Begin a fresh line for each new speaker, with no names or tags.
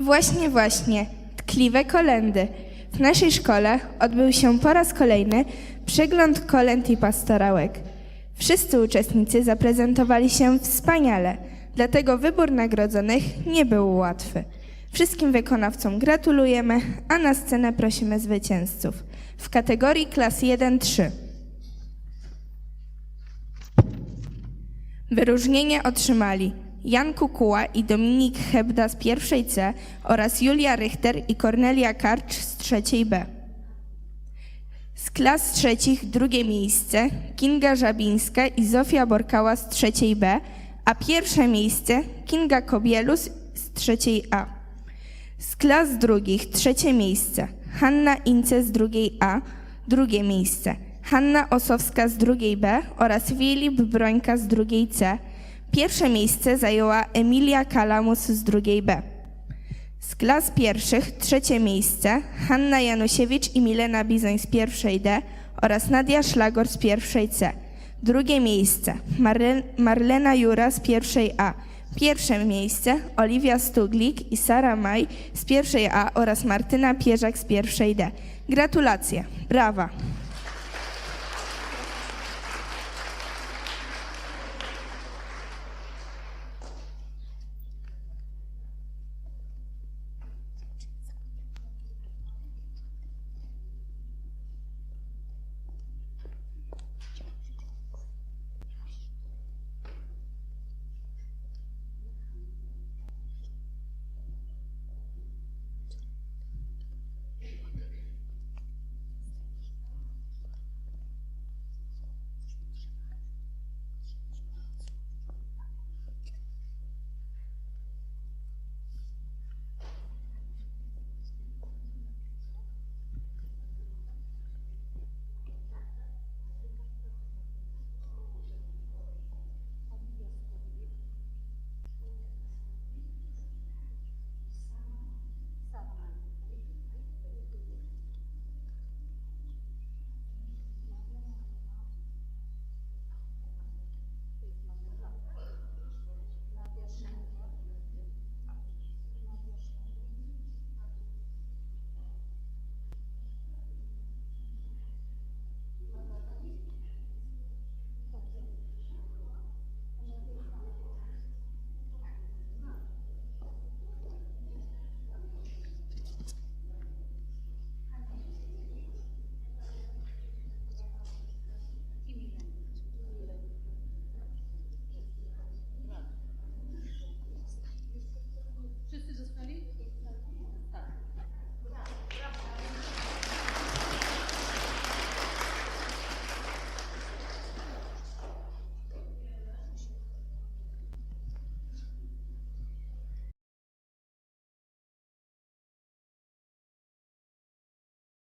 Właśnie, właśnie, tkliwe kolendy. W naszej szkole odbył się po raz kolejny przegląd kolęd i pastorałek. Wszyscy uczestnicy zaprezentowali się wspaniale, dlatego wybór nagrodzonych nie był łatwy. Wszystkim wykonawcom gratulujemy, a na scenę prosimy zwycięzców. W kategorii klas 1-3 Wyróżnienie otrzymali Jan Kukuła i Dominik Hebda z pierwszej C oraz Julia Richter i Kornelia Karcz z trzeciej B. Z klas trzecich drugie miejsce Kinga Żabińska i Zofia Borkała z trzeciej B, a pierwsze miejsce Kinga Kobielus z trzeciej A. Z klas drugich trzecie miejsce Hanna Ince z drugiej A, drugie miejsce Hanna Osowska z drugiej B oraz Filip Brońka z drugiej C. Pierwsze miejsce zajęła Emilia Kalamus z drugiej B. Z klas pierwszych trzecie miejsce Hanna Janusiewicz i Milena Bizoń z pierwszej D oraz Nadia Szlagor z pierwszej C. Drugie miejsce Marle- Marlena Jura z pierwszej A. Pierwsze miejsce Oliwia Stuglik i Sara Maj z pierwszej A oraz Martyna Pierzak z pierwszej D. Gratulacje, brawa!